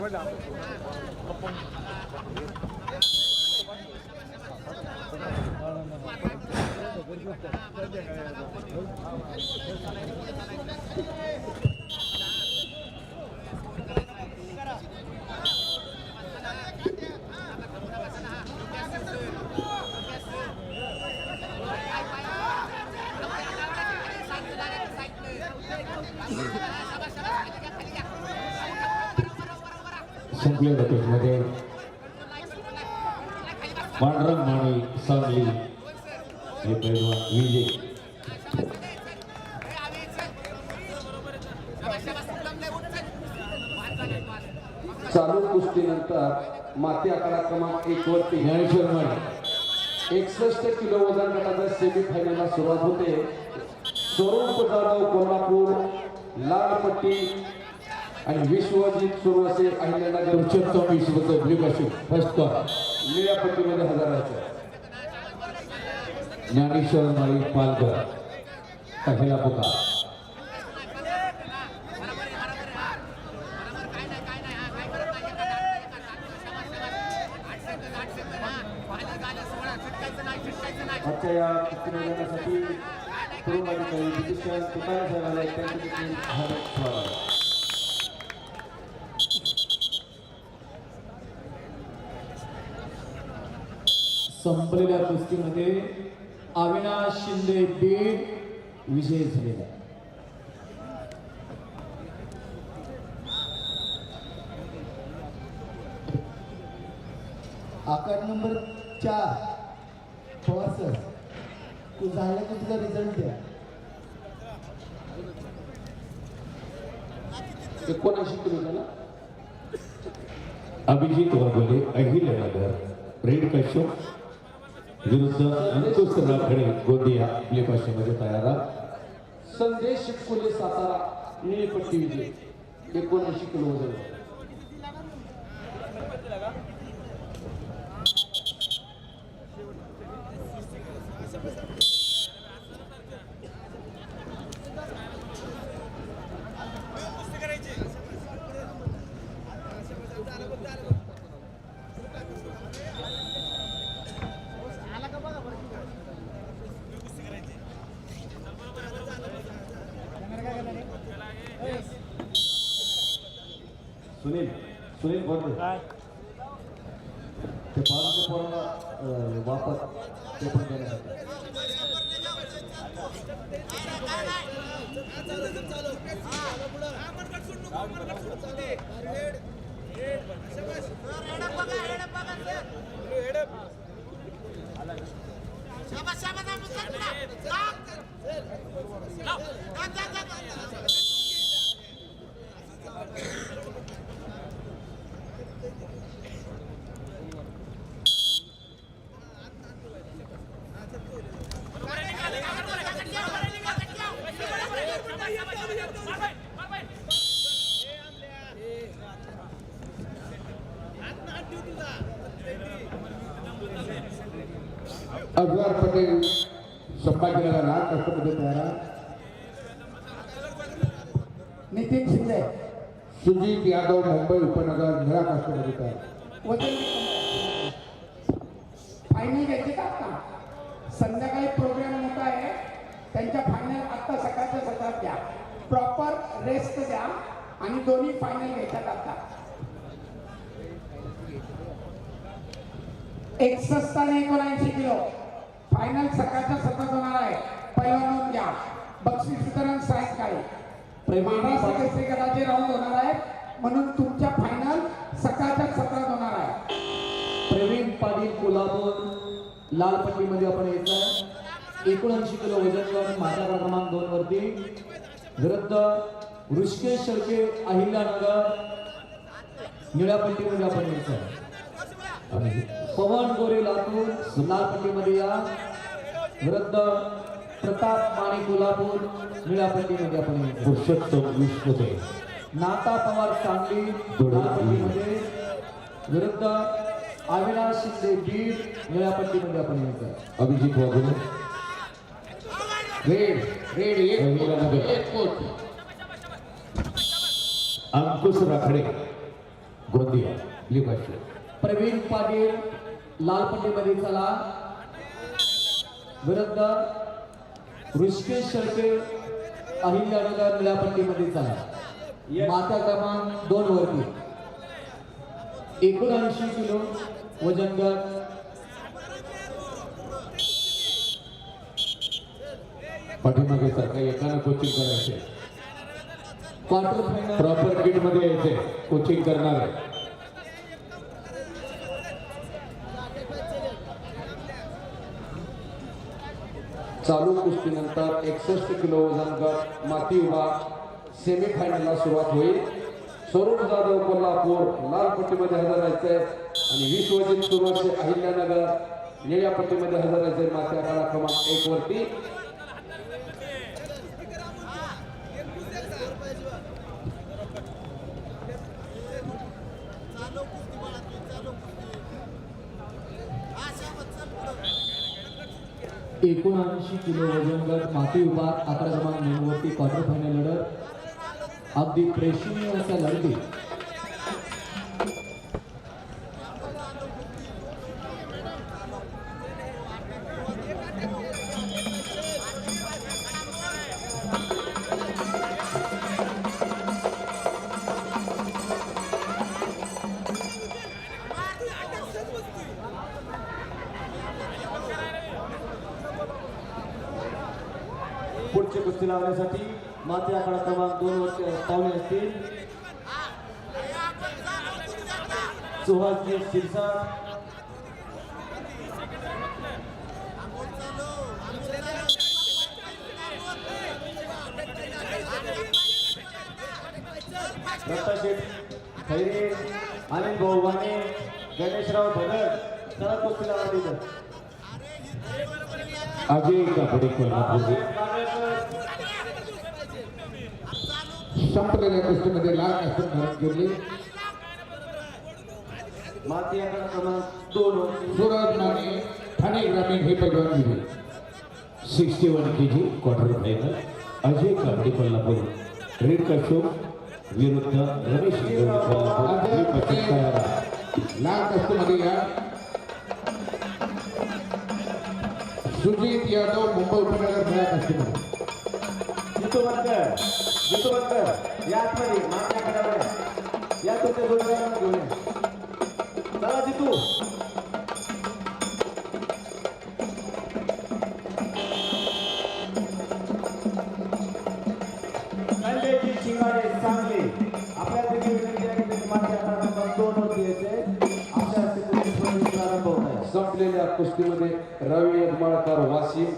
recuerda. संपल्या गटामध्ये पांढरंग माणी सांगली. हे पैलवान विजय. चालू कुस्तीनंतर माती आकडा क्रमांक एक वरती ज्ञानेश्वर माळी एकसष्ट किलो वजन गटाच्या सेमी फायनलला सुरुवात होते. स्वरूप जाधव कोल्हापूर लाल पट्टी आणि विश्वजित सुरवसे अहिल्यानगर पुरुषोत्तम विश्वतो फसतो फर्स्ट कॉल निळ्या ज्ञानेश्वर माळी पालघर. पहिला पुकार आजच्या या कुस्ती अधिकारी विधिष्ठान तुकाराम संपलेल्या कुस्तीमध्ये अविनाश शिंदे बीड विजय झालेला. आकार नंबर चार पवार सर. तू झाला की तुझा रिझल्ट द्या. एकोणऐंशी किलो झाला अभिजित वाघोले अहिल्यानगर. रेड कश्यप. विरुद्ध अंकुश राखडे गोंदिया ब्लिकाशीमध्ये तयार संदेश फुले सातारा निळपट्टी विजय. एकोणऐंशी किलो वजन. सुनील सुनील बोलतो ते अं, वापर ते पण देण्यासाठी अजवार पटेल संभाजीनगर लाल राष्ट्रपती तयार नितीन शिंदे. सुजित यादव मुंबई उपनगर निळा राष्ट्रपती तयार फायनल घ्यायचे का आता? संध्याकाळी प्रोग्राम मोठा आहे. त्यांच्या फायनल आत्ता सकाळच्या सत्रात द्या. प्रॉपर रेस्ट द्या आणि दोन्ही फायनल घ्यायच्यात आता. एकसष्ट आणि एकोणऐंशी किलो. फायनल सकाळच्या सत्रात होणार आहे. पहिला नोंद घ्या. बक्षीस वितरण सायंकाळी. महाराष्ट्र केसरी गटाचे राऊंड होणार आहेत. म्हणून तुमच्या फायनल सकाळच्या सत्रात होणार आहे. प्रवीण पाटील कोल्हापूर लाल पट्टीमध्ये आपण येत आहे. एकोणऐंशी किलो वजन गट माझ्या क्रमांक दोन वरती. विरुद्ध ऋषिकेश शेळके अहिल्यानगर. निळ्या पट्टीमध्ये आपण यायचं आहे. पवन गोरे लातूर लाल पट्टीमध्ये या विरुद्ध प्रताप माने कोल्हापूर निळ्या पट्टीमध्ये आपण. पुरुषोत्तम विश्वते नाता पवार सांगली लाल पट्टीमध्ये विरुद्ध अविनाश शिंदे बीड निळ्या पट्टीमध्ये आपण यायचं. अभिजित वाघोले. रेड रेड एक अंकुश राखडे. गोंदिया. लिबाशी प्रवीण पाटील लाल पट्टीमध्ये चला. विरुद्ध ऋषिकेश शेळके अहिल्यानगर निळ्या पट्टीमध्ये चला. माता क्रमांक दोन वरती. एकोणऐंशी किलो वजन गट. पाठीमागे सारखं एकानं कोचिंग करायचे. क्वार्टर फायनल प्रॉपर किटमध्ये यायचे. कोचिंग करणार. आहे चालू कुस्तीनंतर एकसष्ट किलो वजन गट माती विभाग सेमीफायनलला सुरुवात होईल. स्वरूप जाधव कोल्हापूर लाल पट्टीमध्ये हजर राहायचंय. आणि विश्वजित सुरवसे अहिल्यानगर. निळ्या पट्टीमध्ये हजर राहायचंय माती आखाडा क्रमांक एक वरती. एकोणऐंशी किलो वजन गट माती विभाग अकरा क्रमांक नेमवरती क्वार्टर फायनल लढत अगदी प्रेक्षणीय अशा लढती. पुढची कुस्ती लावण्यासाठी माती आकडा क्रमांक दोन वरती पाहुणे असतील. सुहासजी शिरसाट. दत्ताशेठ खैरे अनिल भाऊ वाणे गणेशराव भगत चला कुस्ती लावा अजय कापडे कोल्हापूर संपलेल्या कुस्तीमध्ये लाल कास्टूम धारण केली माती आकडा क्रमांक दोन वरती सूरज माने ठाणे ग्रामीण हे पैलवान दिले sixty one K G quarter final Ajay Kapade Kolhapur red कशोम विरुद्ध रमेश इंगळे कोल्हापूर ही पच्चीस तयार आहे. लाल कास्टूमध्ये या सुजित यादव मुंबई उपनगर निळ्या कास्टूमध्ये जितू या आतमध्ये मागच्या या तुमच्या जोडीदारांना घेऊन या. चला जितू. संजयजी शिंगाडे सांगली. आपल्या देखील विनंती आहे की मागच्या दोन वरती यायचे. आपल्या संपलेल्या कुस्तीमध्ये रवी यजमाळकर वाशिम